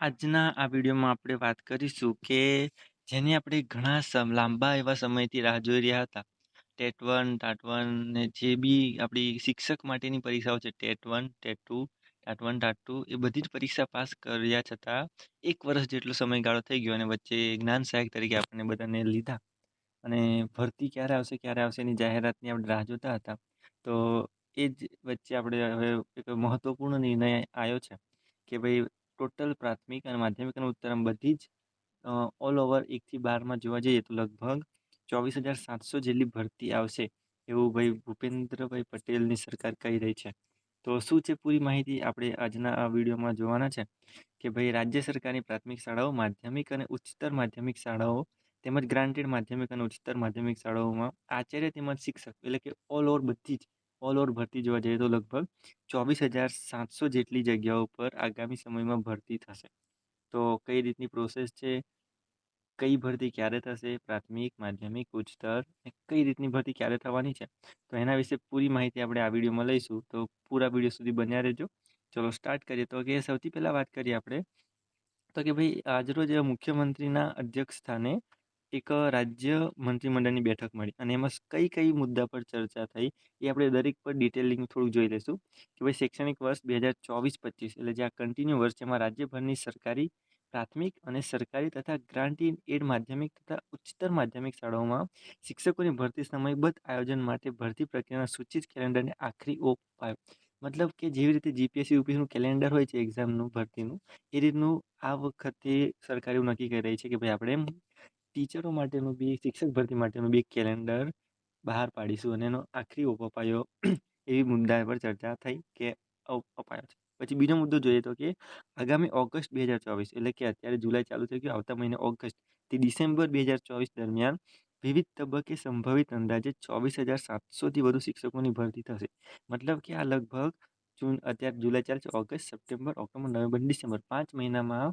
આજના આ વિડીયોમાં આપણે વાત કરીશું કે જેની આપણે ઘણા સમ લાંબા એવા સમયથી રાહ જોઈ રહ્યા હતા. ટેટ વન, ટાટ વન ને જે બી આપણી શિક્ષક માટેની પરીક્ષાઓ છે TET one, TET two, TAT one, TAT two એ બધી જ પરીક્ષા પાસ કર્યા છતાં એક વર્ષ જેટલો સમયગાળો થઈ ગયો અને વચ્ચે જ્ઞાન સહાયક તરીકે આપણને બધાને લીધા અને ભરતી ક્યારે આવશે ક્યારે આવશે એની જાહેરાતની આપણે રાહ જોતા હતા. તો એ જ વચ્ચે આપણે હવે એક મહત્વપૂર્ણ નિર્ણય આવ્યો છે કે ભાઈ ટોટલ પ્રાથમિક અને માધ્યમિક અને ઉત્તરમ બધી જ ઓલ ઓવર એકથી બારમાં જોવા જઈએ તો લગભગ ચોવીસ હજાર સાતસો જેટલી ભરતી આવશે એવું ભાઈ ભૂપેન્દ્રભાઈ પટેલની સરકાર કહી રહી છે. તો શું છે પૂરી માહિતી આપણે આજના આ વિડીયોમાં જોવાના છે કે ભાઈ રાજ્ય સરકારની પ્રાથમિક શાળાઓ માધ્યમિક અને ઉચ્ચતર માધ્યમિક શાળાઓ તેમજ ગ્રાન્ટેડ માધ્યમિક અને ઉચ્ચતર માધ્યમિક શાળાઓમાં આચાર્ય તેમજ શિક્ષક એટલે કે ઓલ ઓવર બધી જ ઓલ ઓવર ભરતી જોવા જઈએ તો લગભગ ચોવીસ હજાર સાતસો જેટલી જગ્યાઓ પર આગામી સમયમાં ભરતી થશે. તો કઈ રીતની પ્રોસેસ છે? કઈ ભરતી ક્યારે થશે? પ્રાથમિક, માધ્યમિક, ઉચ્ચતર કઈ રીતની ભરતી ક્યારે થવાની છે? તો એના વિશે પૂરી માહિતી આપણે આ વિડીયોમાં લઈશું. તો પૂરા વીડિયો સુધી બન્યા રહેજો. ચલો સ્ટાર્ટ કરીએ. તો કે સૌથી પહેલાં વાત કરીએ આપણે. તો કે ભાઈ આજરોજ મુખ્યમંત્રીના અધ્યક્ષ સ્થાને એક રાજ્ય મંત્રીમંડળની બેઠક મળી અને એમાં કઈ કઈ મુદ્દા પર ચર્ચા થઈ એ આપણે દરેક પર ડિટેલિંગ થોડુંક જોઈ લઈશું કે ભાઈ શૈક્ષણિક વર્ષ બે હજાર ચોવીસ પચીસ એટલે જે આ કન્ટિન્યુ વર્ષ જેમાં રાજ્યભરની સરકારી, પ્રાથમિક અને સરકારી તથા ગ્રાન્ટી એડ માધ્યમિક તથા ઉચ્ચતર માધ્યમિક શાળાઓમાં શિક્ષકોની ભરતી સમયબદ્ધ આયોજન માટે ભરતી પ્રક્રિયાના સૂચિત કેલેન્ડરને આખરી ઓપ અપાયો. મતલબ કે જેવી રીતે જીપીએસસી યુપીએસસીનું કેલેન્ડર હોય છે એક્ઝામનું ભરતીનું, એ રીતનું આ વખતે સરકાર નક્કી કરી રહી છે કે ભાઈ આપણે ટીચરો માટેનું બી શિક્ષક ભરતી માટેનું બી કેલેન્ડર બહાર પાડીશું અને એનો આખરી ઓપ અપાયો એવી મુદ્દા પર ચર્ચા થઈ કે અપાયો છે. પછી બીજો મુદ્દો જોઈએ તો કે આગામી ઓગસ્ટ બે હજાર ચોવીસ એટલે કે અત્યારે જુલાઈ ચાલુ થઈ ગયું આવતા મહિને ઓગસ્ટથી ડિસેમ્બર બે હજાર ચોવીસ દરમિયાન વિવિધ તબક્કે સંભવિત અંદાજે ચોવીસ હજાર સાતસોથી વધુ શિક્ષકોની ભરતી થશે. મતલબ કે આ લગભગ જૂન અત્યારે જુલાઈ ચાલે છે August, September, October, November, December પાંચ મહિનામાં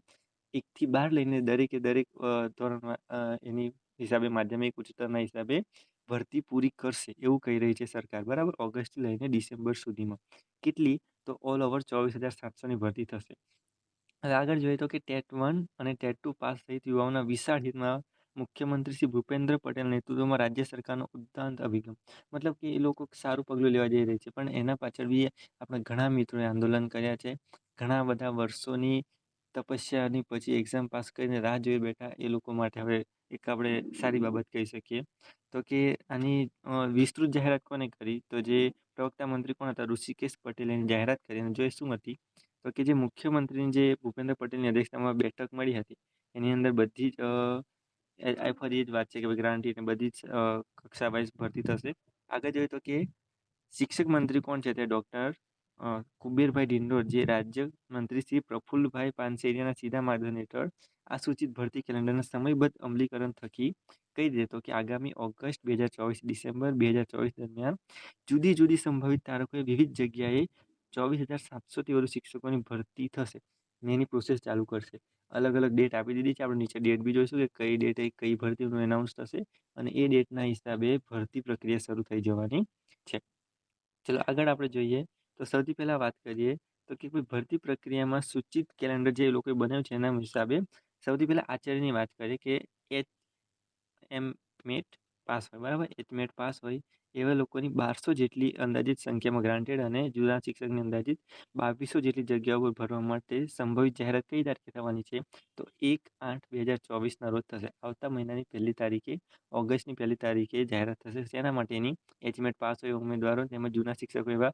એકથી બાર લઈને દરેકે દરેક, અ ધોરણમાં એની હિસાબે, માધ્યમિક, ઉચ્ચતરના હિસાબે ભરતી પૂરી કરશે એવું કહી રહી છે સરકાર, બરાબર ઓગસ્ટથી લઈને ડિસેમ્બર સુધીમાં. કેટલી તો ઓલ ઓવર ચોવીસ હજાર સાતસોની ભરતી થશે. હવે આગળ જોઈએ તો કે ટેટ વન અને ટેટ ટુ પાસ સહિત યુવાઓના વિશાળ હિતમાં મુખ્યમંત્રી શ્રી ભૂપેન્દ્ર પટેલ નેતૃત્વમાં રાજ્ય સરકારનો ઉદ્દાંત અભિગમ મતલબ કે એ લોકો સારું પગલું લેવા જઈ રહી છે, પણ એના પાછળ બી આપણા ઘણા મિત્રોએ આંદોલન કર્યા છે ઘણા બધા વર્ષોની તપસ્યાની પછી એક્ઝામ પાસ કરીને રાહ જોઈ બેઠા. એ લોકો માટે હવે એક આપણે સારી બાબત કહી શકીએ. તો કે આની વિસ્તૃત જાહેરાત કોને કરી? તો જે પ્રવક્તા મંત્રી કોણ હતા? ઋષિકેશ પટેલે જાહેરાત કરી અને જો એ શું હતી? તો કે જે મુખ્યમંત્રીની જે ભૂપેન્દ્ર પટેલની અધ્યક્ષતામાં બેઠક મળી હતી. એની અંદર બધી જ આ ફરી જ વાત છે કે ગ્રાન્ટી બધી જ કક્ષા વાઇઝ ભરતી થશે. આગળ જોઈએ તો કે શિક્ષક મંત્રી કોણ છે તે? ડોક્ટર કુબેરભાઈ ડિંડોર જે રાજ્ય મંત્રી શ્રી પ્રફુલ્લભાઈ પાનસેરિયાના સીધા માર્ગદર્શન હેઠળ આ સૂચિત ભરતી કેલેન્ડરના સમયબદ્ધ અમલીકરણ થકી કહી દે તો કે આગામી ઓગસ્ટ બે હજાર ચોવીસ, ડિસેમ્બર બે હજાર ચોવીસ દરમિયાન જુદી જુદી સંભવિત તારકોએ વિવિધ જગ્યાએ ચોવીસ હજાર સાતસોથી વધુ શિક્ષકોની ભરતી થશે ને એની પ્રોસેસ ચાલુ કરશે. અલગ અલગ ડેટ આપી દીધી છે આપણે નીચે ડેટ બી જોઈશું કે કઈ ડેટે કઈ ભરતીનું એનાઉન્સ થશે. અને એ ડેટના હિસાબે ભરતી પ્રક્રિયા શરૂ થઈ જવાની છે. ચલો આગળ આપણે જોઈએ તો સૌથી પહેલાં વાત કરીએ તો કે કોઈ ભરતી પ્રક્રિયામાં સૂચિત કેલેન્ડર જે લોકોએ બનાવ્યું છે એના હિસાબે સૌથી પહેલાં આચાર્યની વાત કરીએ કે એચ એમ મેટ પાસ હોય, બરાબર? એચમેટ પાસ હોય એવા લોકોની બારસો જેટલી અંદાજિત સંખ્યામાં ગ્રાન્ટેડ અને જુદા શિક્ષકની અંદાજિત બાવીસો જેટલી જગ્યાઓ પર ભરવા માટે સંભવિત જાહેરાત કઈ તારીખે થવાની છે. તો એક આઠ બે હજાર ચોવીસના રોજ થશે. આવતા મહિનાની પહેલી તારીખે, ઓગસ્ટની પહેલી તારીખે જાહેરાત થશે. તેના માટેની? એચમેટ પાસ હોય ઉમેદવારો તેમજ જૂના શિક્ષકો એવા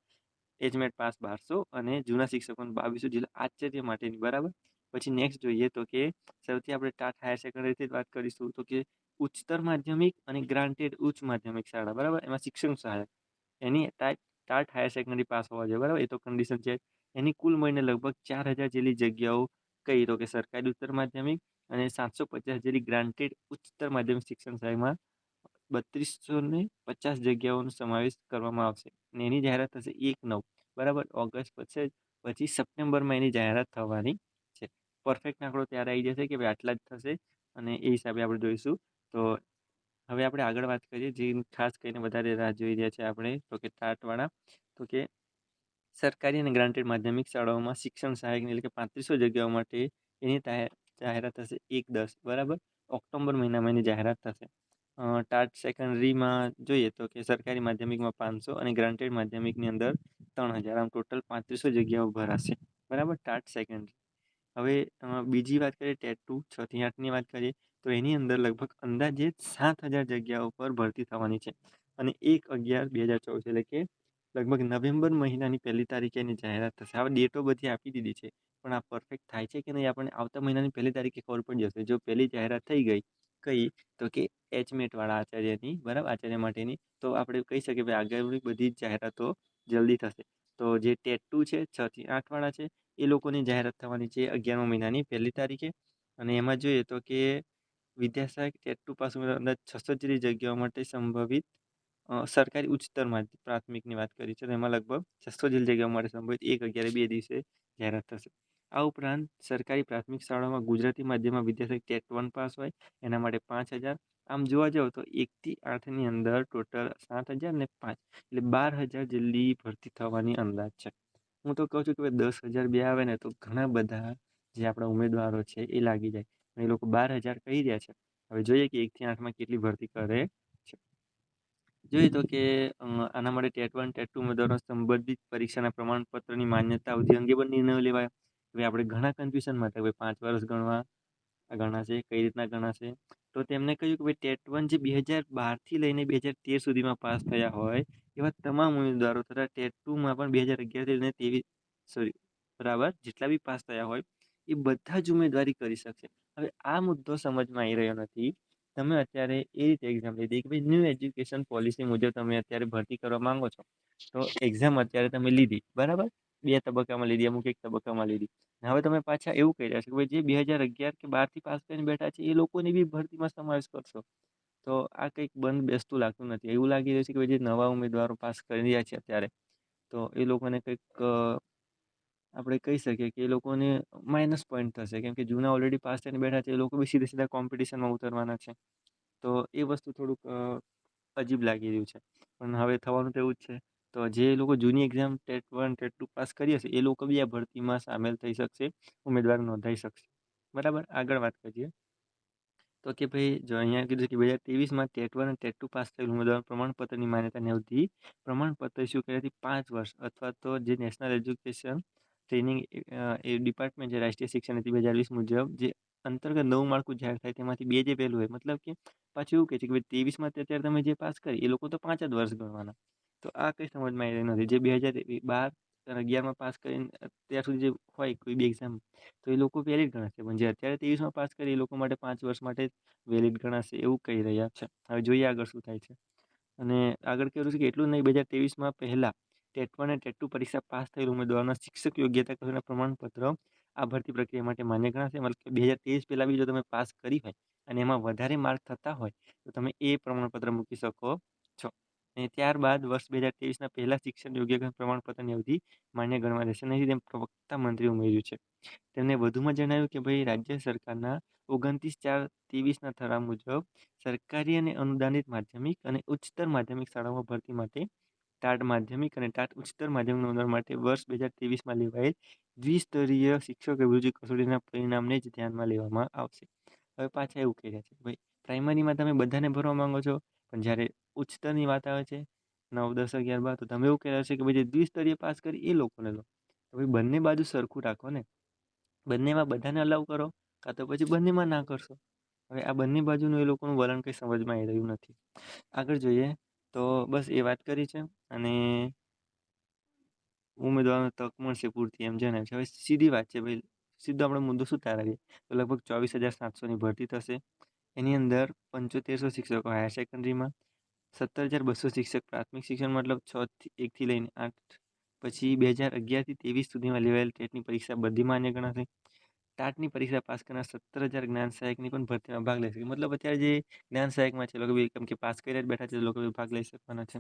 એચમેટ પાસ બારસો અને જૂના શિક્ષકોને બાવીસો જેટલા આશ્ચર્ય માટેની, બરાબર? પછી નેક્સ્ટ જોઈએ તો કે સૌથી આપણે ટાટ હાયર સેકન્ડરીથી વાત કરીશું તો કે ઉચ્ચતર માધ્યમિક અને ગ્રાન્ટેડ ઉચ્ચ માધ્યમિક શાળા, બરાબર? એમાં શિક્ષણ સહાયક એની TAT TAT higher secondary pass હોવા જોઈએ, બરાબર? એ તો કન્ડિશન છે. એની કુલ મહિને લગભગ ચાર હજાર જેટલી જગ્યાઓ કહી તો કે સરકારી ઉત્તર માધ્યમિક અને સાતસો પચાસ જેટલી ગ્રાન્ટેડ ઉચ્ચતર માધ્યમિક શિક્ષણ સામાં બત્રીસો ને પચાસ જગ્યાઓનો સમાવેશ કરવામાં આવશે. ને એની જાહેરાત થશે એક નવ. બરાબર? ઓગસ્ટ પછી પછી સપ્ટેમ્બરમાં એની જાહેરાત થવાની છે. પરફેક્ટ આંકડો ત્યારે આવી જશે કે ભાઈ આટલા જ થશે અને એ હિસાબે આપણે જોઈશું. તો હવે આપણે આગળ વાત કરીએ. જે ખાસ કરીને વધારે રાહ જોઈ રહ્યા છે આપણે, તો કે ટાટવાળા, તો કે સરકારી અને ગ્રાન્ટેડ માધ્યમિક શાળાઓમાં શિક્ષણ સહાયકની એટલે કે પાંત્રીસો જગ્યાઓ માટે એની જાહેરાત થશે એક દસ. બરાબર? ઓક્ટોબર મહિનામાં એની જાહેરાત થશે. ટાટ સેકન્ડરીમાં જોઈએ તો કે સરકારી માધ્યમિકમાં પાંચસો અને ગ્રાન્ટેડ માધ્યમિકની અંદર ત્રણ હજાર. આમ ટોટલ પાંત્રીસો જગ્યાઓ ભરાશે. બરાબર? TAT secondary. હવે બીજી વાત કરીએ, ટેટ ટુ છ થી આઠની વાત કરીએ, તો એની અંદર લગભગ અંદાજે સાત હજાર જગ્યાઓ પર ભરતી થવાની છે. અને એક અગિયાર બે હજાર ચોવીસ એટલે કે લગભગ નવેમ્બર મહિનાની પહેલી તારીખે એની જાહેરાત થશે. હવે ડેટો બધી આપી દીધી છે, પણ આ પરફેક્ટ થાય છે કે નહીં? આપણને આવતા મહિનાની પહેલી તારીખે ખબર પડી જશે. જો પહેલી જાહેરાત થઈ ગઈ કઈ, તો કે એચમેટવાળા આચાર્યની, બરાબર? આચાર્ય માટેની. તો આપણે કહી શકીએ ભાઈ આગળની બધી જ જાહેરાતો જલ્દી થશે. તો જે ટેટ ટુ છે, છ થી આઠવાળા છે, એ લોકોની જાહેરાત થવાની છે અગિયારમા મહિનાની પહેલી તારીખે. અને એમાં જોઈએ તો કે વિદ્યાસહાયક ટેટ ટુ પાસ અંદાજ છસો જેટલી જગ્યાઓ માટે સંભવિત સરકારી ઉચ્ચતર પ્રાથમિકની વાત કરી છે. તો એમાં લગભગ છસો જેટલી જગ્યાઓ માટે સંભવિત એક અગિયાર બે દિવસે જાહેરાત થશે. આ ઉપરાંત સરકારી પ્રાથમિક શાળામાં ગુજરાતી માધ્યમમાં વિદ્યાર્થી ટેટ વન પાસ હોય, એના માટે પાંચ હજાર. આમ જોવા જાવ તો એકથી આઠની અંદર ટોટલ સાત હજાર ને પાંચ. એટલે બાર હજાર જેટલી ભરતી થવાની અંદાજ છે. હું તો કહું છું કે દસ હજાર બે આવે ને તો ઘણા બધા જે આપણા ઉમેદવારો છે એ લાગી જાય. એ લોકો બાર હજાર કહી રહ્યા છે. હવે જોઈએ કે એકથી આઠમાં કેટલી ભરતી કરે છે. જોઈએ તો કે આના માટે ટેટ વન, ટેટ ટુ ઉમેદવારો સંબંધિત પરીક્ષાના પ્રમાણપત્રની માન્યતા અવધિ અંગે પણ નિર્ણયો લેવાય. હવે આપણે ઘણા કન્ફ્યુઝનમાં હતા પાંચ વર્ષ ગણવા ગણાશે કઈ રીતના ગણાશે તો તેમણે કહ્યું કે ભાઈ ટેટ વન જે બે હજાર બારથી લઈને બે હજાર તેર સુધીમાં પાસ થયા હોય એવા તમામ ઉમેદવારો તથા ટેટ ટુમાં પણ બે હજાર અગિયારથી લઈને ત્રેવીસ સોરી બરાબર, જેટલા બી પાસ થયા હોય એ બધા જ ઉમેદવારી કરી શકશે. હવે આ મુદ્દો સમજમાં આવી રહ્યો નથી. તમે અત્યારે એ રીતે એક્ઝામ લીધી કે ભાઈ ન્યૂ એજ્યુકેશન પોલિસી મુજબ તમે અત્યારે ભરતી કરવા માંગો છો. તો એક્ઝામ અત્યારે તમે લીધી, બરાબર? બે તબક્કામાં લીધી, અમુક એક તબક્કામાં લીધી. હવે તમે પાછા એવું કહી રહ્યા છો કે ભાઈ, જે બે હજાર અગિયાર કે બારથી પાસ કરીને બેઠા છે, એ લોકોની બી ભરતીમાં સમાવેશ કરશો. તો આ કંઈક બંધ બેસતું લાગતું નથી. એવું લાગી રહ્યું છે કે જે નવા ઉમેદવારો પાસ કરી રહ્યા છે અત્યારે, તો એ લોકોને કંઈક આપણે કહી શકીએ કે એ લોકોને માઇનસ પોઈન્ટ થશે. કેમ કે જૂના ઓલરેડી પાસ થઈને બેઠા છે, એ લોકો બી સીધા સીધા કોમ્પિટિશનમાં ઉતરવાના છે. તો એ વસ્તુ થોડુંક અજીબ લાગી રહ્યું છે. પણ હવે થવાનું તો એવું જ છે. તો જે લોકો જૂની exam TET one, TET two pass કરી હશે, એ લોકો બી આ ભરતીમાં સામેલ થઈ શકશે, ઉમેદવાર નોંધાઈ શકશે. બરાબર? આગળ વાત કરીએ. તો કે ભાઈ, જો અહીંયા કીધું કે બે હજાર ત્રેવીસમાં ટેટ વન અને ટેટ ટુ પાસ થયેલ ઉમેદવાર પ્રમાણપત્રની માન્યતાની અવધિ, પ્રમાણપત્ર ઇસ્યુ કર્યાથી પાંચ વર્ષ અથવા તો જે નેશનલ એજ્યુકેશન ટ્રેનિંગ એ ડિપાર્ટમેન્ટ છે, રાષ્ટ્રીય શિક્ષણ નીતિ બે હજાર વીસ મુજબ, જે અંતર્ગત નવું માળખું જાહેર થાય તેમાંથી બે જે પહેલું હોય, મતલબ કે પાછું એવું કહે છે કે ભાઈ, ત્રેવીસમાં અત્યારે તમે જે પાસ કરી, એ લોકો તો પાંચ જ વર્ષ ગણવાના. તો આ કંઈ સમજમાં આવી નથી. જે બે હજાર બાર અગિયારમાં પાસ કરીને અત્યાર સુધી જે હોય કોઈ બી એક્ઝામ તો એ લોકો વેલિડ ગણાશે. પણ જે અત્યારે ત્રેવીસમાં પાસ કરી, એ લોકો માટે પાંચ વર્ષ માટે વેલિડ ગણાશે એવું કહી રહ્યા છે. હવે જોઈએ આગળ શું થાય છે. અને આગળ કહેવું છે કે એટલું નહીં, બે હજાર ત્રેવીસમાં પહેલાં ટેટ વન અને ટેટ ટુ પરીક્ષા પાસ થયેલ ઉમેદવારોના શિક્ષક યોગ્યતા કરવાના પ્રમાણપત્ર આ ભરતી પ્રક્રિયા માટે માન્ય ગણાશે. મતલબ કે બે હજાર ત્રેવીસ પહેલાં બી જો તમે પાસ કરી હોય અને એમાં વધારે માર્ક થતા હોય, તો તમે એ પ્રમાણપત્ર મૂકી શકો છો. અને ત્યારબાદ વર્ષ બે હજાર ત્રેવીસના પહેલાં શિક્ષણ યોગ્ય પ્રમાણપત્રની અવધિ માન્ય ગણવા રહેશે નહીં તેમ પ્રવક્તા મંત્રીએ ઉમેર્યું છે. તેમણે વધુમાં જણાવ્યું કે ભાઈ, રાજ્ય સરકારના ઓગણત્રીસ ચાર ત્રેવીસના ઠરાવ મુજબ સરકારી અને અનુદાનિત માધ્યમિક અને ઉચ્ચતર માધ્યમિક શાળાઓમાં ભરતી માટે ટાટ માધ્યમિક અને ટાટ ઉચ્ચતર માધ્યમિક નોંધણ માટે વર્ષ બે હજાર ત્રેવીસમાં લેવાયેલ દ્વિસ્તરીય શિક્ષક અભિરુચિ કસોટીના પરિણામને જ ધ્યાનમાં લેવામાં આવશે. હવે પાછા એવું કહી છે ભાઈ, પ્રાઇમરીમાં તમે બધાને ભરવા માંગો છો, પણ જ્યારે ઉચ્ચતરની વાત આવે છે, નવ, દસ, અગિયાર, બાર, તો તમે એવું કહી છે કે ભાઈ જે દ્વિસ્તરીય પાસ કરી એ લોકોને લો. તો ભાઈ બંને બાજુ સરખું રાખો ને. બંનેમાં બધાને અલાઉ કરો, કાં તો પછી બંનેમાં ના કરશો. હવે આ બંને બાજુનું એ લોકોનું વલણ કંઈ સમજમાં આવી રહ્યું નથી. આગળ જોઈએ, તો બસ એ વાત કરી છે અને ઉમેદવારોને તક મળશે પૂરતી એમ જણાવે છે. હવે સીધી વાત છે ભાઈ, સીધો આપણે મુદ્દો શું તારાવીએ તો લગભગ ચોવીસ હજાર સાતસોની ભરતી થશે. એની અંદર પંચોતેરસો શિક્ષકો હાયર સેકન્ડરીમાં સત્તર હજાર બસો શિક્ષક પ્રાથમિક શિક્ષણ મતલબ છ એકથી લઈને આઠ. પછી બે હજાર અગિયારથી ત્રેવીસ સુધીમાં લેવાયેલ ટેટની પરીક્ષા બધી માન્ય ગણાશે. ટાટની પરીક્ષા પાસ કરનાર સત્તર હજાર જ્ઞાન સહાયકની પણ ભરતીમાં ભાગ લઈ શકે. મતલબ અત્યારે જે જ્ઞાન સહાયકમાં છે, લોકો કેમ કે પાસ કરી બેઠા છે, લોકો ભાગ લઈ શકવાના છે.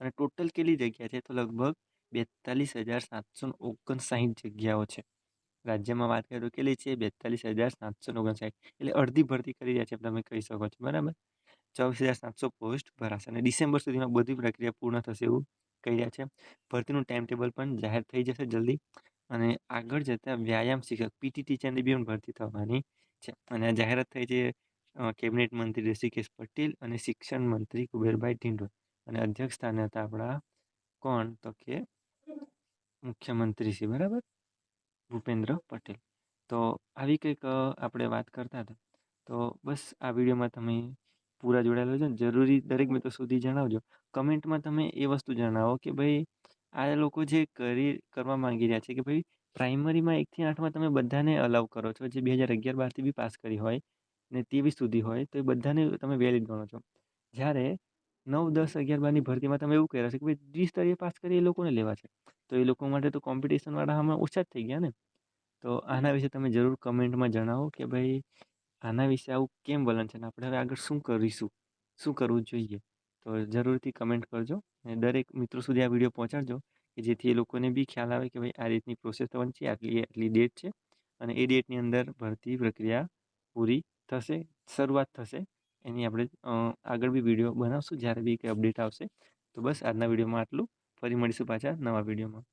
અને ટોટલ કેટલી જગ્યા છે? તો લગભગ બેતાલીસ હજાર સાતસો ઓગણસાઠ જગ્યાઓ છે. રાજ્યમાં વાત કરીએ તો કેટલી છે? બેતાલીસ હજાર સાતસો ઓગણસાઠ. એટલે અડધી ભરતી કરી રહ્યા છે તમે કહી શકો છો. બરાબર? ચોવીસ હજાર સાતસો પોસ્ટ ભરાશે અને ડિસેમ્બર સુધીમાં બધી પ્રક્રિયા પૂર્ણ થશે એવું કહી રહ્યા છે. ભરતીનું ટાઈમ ટેબલ પણ જાહેર થઈ જશે જલ્દી અને આગળ જતાં વ્યાયામ શિક્ષક પીટી ટીચરની બી ભરતી થવાની છે અને આ જાહેરાત થઈ છે કેબિનેટ મંત્રી ઋષિકેશ પટેલ અને શિક્ષણ મંત્રી કુબેરભાઈ ઢીંડોર અને અધ્યક્ષ સ્થાને હતા આપણા કોણ તો કે મુખ્યમંત્રી છે બરાબર? ભૂપેન્દ્ર પટેલ. તો આવી કંઈક આપણે વાત કરતા હતા. તો બસ આ વિડીયોમાં તમે પૂરા જોડાયેલા છો જરૂરી દરેક મિત્રો સુધી જણાવજો. કમેન્ટમાં તમે એ વસ્તુ જણાવો કે ભાઈ, આ લોકો જે કરી, કરવા માંગી રહ્યા છે કે ભાઈ, પ્રાઇમરીમાં એકથી આઠમાં તમે બધાને અલાઉ કરો છો. જે બે હજાર અગિયાર બારથી બી પાસ કરી હોય ને તેવી સુધી હોય, તો એ બધાને તમે વેલિડ ગણો છો. જ્યારે નવ, દસ, અગિયાર, બારની ભરતીમાં તમે એવું કર્યા છે કે ભાઈ, દ્વિસ્તરીય પાસ કરી એ લોકોને લેવા છે. તો એ લોકો માટે તો કોમ્પિટિશનવાળા હમણાં ઓછા જ થઈ ગયા ને. તો આના વિશે તમે જરૂર કમેન્ટમાં જણાવો કે ભાઈ આના વિશે આવું કેમ વલણ છે ને આપણે હવે આગળ શું કરીશું? શું કરવું જોઈએ? તો જરૂરથી કમેન્ટ કરજો અને દરેક મિત્રો સુધી આ વીડિયો પહોંચાડજો કે જેથી એ લોકોને બી ખ્યાલ આવે કે ભાઈ આ રીતની પ્રોસેસ થવાની છે, આટલી આટલી ડેટ છે અને એ ડેટની અંદર ભરતી પ્રક્રિયા પૂરી થશે, શરૂઆત થશે. એની આપણે આગળ બી વીડિયો બનાવશું. જ્યારે બી કંઈ અપડેટ આવશે તો બસ આજના વિડીયોમાં આટલું. ફરી મળીશું પાછા નવા વિડીયોમાં